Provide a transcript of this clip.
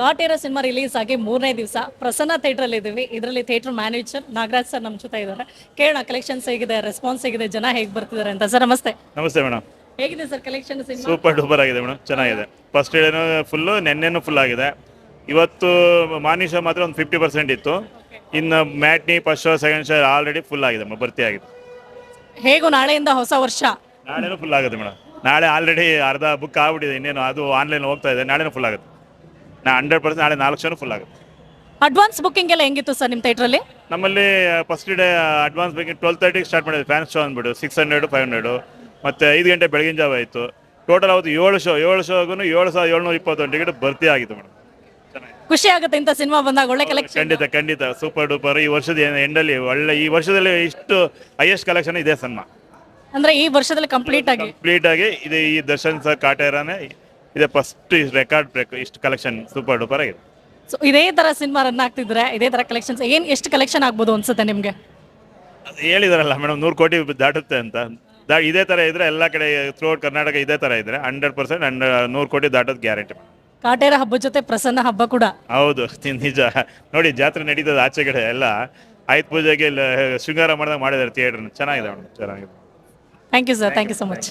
Kaatera cinema release ಆಗಿ ಮೂರನೇ ದಿವಸ ಪ್ರಸನ್ನ ಥಿಯೇಟ್ರಲ್ಲಿ ಇದ್ದೀವಿ. ಇದರಲ್ಲಿ ಥಿಯೇಟರ್ ಮ್ಯಾನೇಜರ್ ನಾಗರಾಜ್ ಸರ್ ನಮ್ಮ ಜೊತೆ ಇದ್ದಾರೆ. ಕೇಳೋಣ ಕಲೆಕ್ಷನ್ಸ್ ಹೇಗಿದೆ ರೆಸ್ಪಾನ್ಸ್ ಹೇಗಿದೆ ಜನ ಹೇಗೆ ಬರ್ತಿದ್ದಾರೆ ಅಂತ. ಸರ್ ನಮಸ್ತೆ. ನಮಸ್ತೆ ಮೇಡಮ್ ಹೇಗಿದೆ ಸರ್ ಕಲೆಕ್ಷನ್ ಸೂಪರ್ ಡೂಪರ್ ಆಗಿದೆ ಮೇಡಮ್ ಚೆನ್ನಾಗಿದೆ. ಫಸ್ಟ್ ಡೇನು ಫುಲ್ಲು ನೆನ್ನೆನೂ ಫುಲ್ ಆಗಿದೆ. ಇವತ್ತು ಮಾನಿಷ ಮಾತ್ರ ಒಂದು ಫಿಫ್ಟಿ ಪರ್ಸೆಂಟ್ ಇತ್ತು. ಇನ್ನು matinee first show second show already full ಆಗಿದೆ ಮೇಡಮ್ ಭರ್ತಿ ಆಗಿದೆ. ಹೇಗೂ ನಾಳೆಯಿಂದ ಹೊಸ ವರ್ಷ. ನಾಳೆನೂ ಫುಲ್ ಆಗುತ್ತೆ ಮೇಡಮ್ ನಾಳೆ ಆಲ್ರೆಡಿ ಅರ್ಧ ಬುಕ್ ಆಗ್ಬಿಟ್ಟಿದೆ ಇನ್ನೇನು ಅದು ಆನ್ಲೈನ್ ಹೋಗ್ತಾ ಇದೆ ನಾಳೆನೂ ಫುಲ್ ಆಗುತ್ತೆ. ನಾ ಹಂಡ್ರೆಡ್ ಪರ್ಸೆಂಟ್ ನಾಳೆ ನಾಲ್ಕು ಶೋನು ಫುಲ್ ಆಗುತ್ತೆ. ಅಡ್ವಾನ್ಸ್ ಬುಕ್ಕಿಂಗ್ ಎಲ್ಲ ಹೆಂಗಿತ್ತು ಸರ್ ನಿಮ್ಮ ಥಿಯೇಟ್ರಲ್ಲಿ ನಮ್ಮಲ್ಲಿ first day advance booking twelve ತರ್ಟಿಗೆ ಸ್ಟಾರ್ಟ್ ಮಾಡಿದ್ವಿ. ಫ್ಯಾನ್ಸ್ ಶೋ ಅಂದ್ಬಿಟ್ಟು ಸಿಕ್ಸ್ ಹಂಡ್ರೆಡ್ ಫೈವ್ ಹಂಡ್ರೆಡು ಮತ್ತು ಐದು ಗಂಟೆ ಬೆಳಗಿನ ಜಾವ ಆಯಿತು. ಟೋಟಲ್ ಅವತ್ತು ಏಳು ಶೋ ಏಳು ಶೋಗೂ ಏಳು ಸಾವಿರದ ಏಳ್ನೂರ ಇಪ್ಪತ್ತೊಂದು ಟಿಕೆಟ್ ಭರ್ತಿ ಆಗಿತ್ತು ಮೇಡಮ್ ಖುಷಿ ಆಗುತ್ತೆ ಇಂಥ ಸಿನಿಮಾ ಬಂದಾಗ ಒಳ್ಳೆ ಕಲೆಕ್ಷನ್ ಖಂಡಿತ ಖಂಡಿತ. ಸೂಪರ್ ಡೂಪರ್ ಈ ವರ್ಷದ ಎಂಡಲ್ಲಿ ಒಳ್ಳೆ ಈ ವರ್ಷದಲ್ಲಿ ಇಷ್ಟು ಹೈಯೆಸ್ಟ್ ಕಲೆಕ್ಷನ್ ಇದೆ ಸಿನಿಮಾ ಅಂದ್ರೆ ಈ ವರ್ಷದಲ್ಲಿ ಕಂಪ್ಲೀಟ್ ಆಗಿ. ಕಂಪ್ಲೀಟ್ ಆಗಿ ಇದೆ ಈ ದರ್ಶನ್ ಸರ್ ಕಾಟೇರಾನೇ. ಇದೆ ಫಸ್ಟ್ ರೆಕಾರ್ಡ್ ಬ್ರೇಕ್ ಇಷ್ಟು ಕಲೆಕ್ಷನ್ ಸೂಪರ್ ಡೂಪರ್ ಆಗಿದೆ. ಸೊ ಇದೇ ತರ ಸಿನಿಮಾ ರನ್ ಆಗ್ತಿದ್ರೆ ಇದೇ ತರ ಕಲೆಕ್ಷನ್ಸ್ ಏನ್ ಎಷ್ಟು ಕಲೆಕ್ಷನ್ ಆಗ್ಬೋದು ಅನ್ಸುತ್ತೆ ನಿಮ್ಗೆ? ಅದು ಹೇಳಿದಾರಲ್ಲ ಮೇಡಮ್ ನೂರು ಕೋಟಿ ದಾಟುತ್ತೆ ಅಂತ. ದಾ ಇದೇ ಥರ ಇದ್ರೆ ಎಲ್ಲ ಕಡೆ ಥ್ರೂಔಟ್ ಕರ್ನಾಟಕ ಇದೇ ಥರ ಇದ್ರೆ ಹಂಡ್ರೆಡ್ ಪರ್ಸೆಂಟ್ ಅಂಡ್ ನೂರು ಕೋಟಿ ದಾಟೋದು ಗ್ಯಾರಂಟಿ ಕಾಟೇರ ಹಬ್ಬ ಜೊತೆ ಪ್ರಸನ್ನ ಹಬ್ಬ ಕೂಡ. ಹೌದು ನಿಜ. ನೋಡಿ ಜಾತ್ರೆ ನಡೀತದೆ ಆಚೆ ಕಡೆ ಎಲ್ಲ. ಆಯ್ತು ಪೂಜೆಗೆ ಇಲ್ಲ ಶೃಂಗಾರ ಮಾಡಿದಾಗ ಮಾಡಿದ್ದಾರೆ ಥಿಯೇಟರ್ ಚೆನ್ನಾಗಿದೆ ಮೇಡಮ್ ಚೆನ್ನಾಗಿದೆ. Thank you sir thank you so much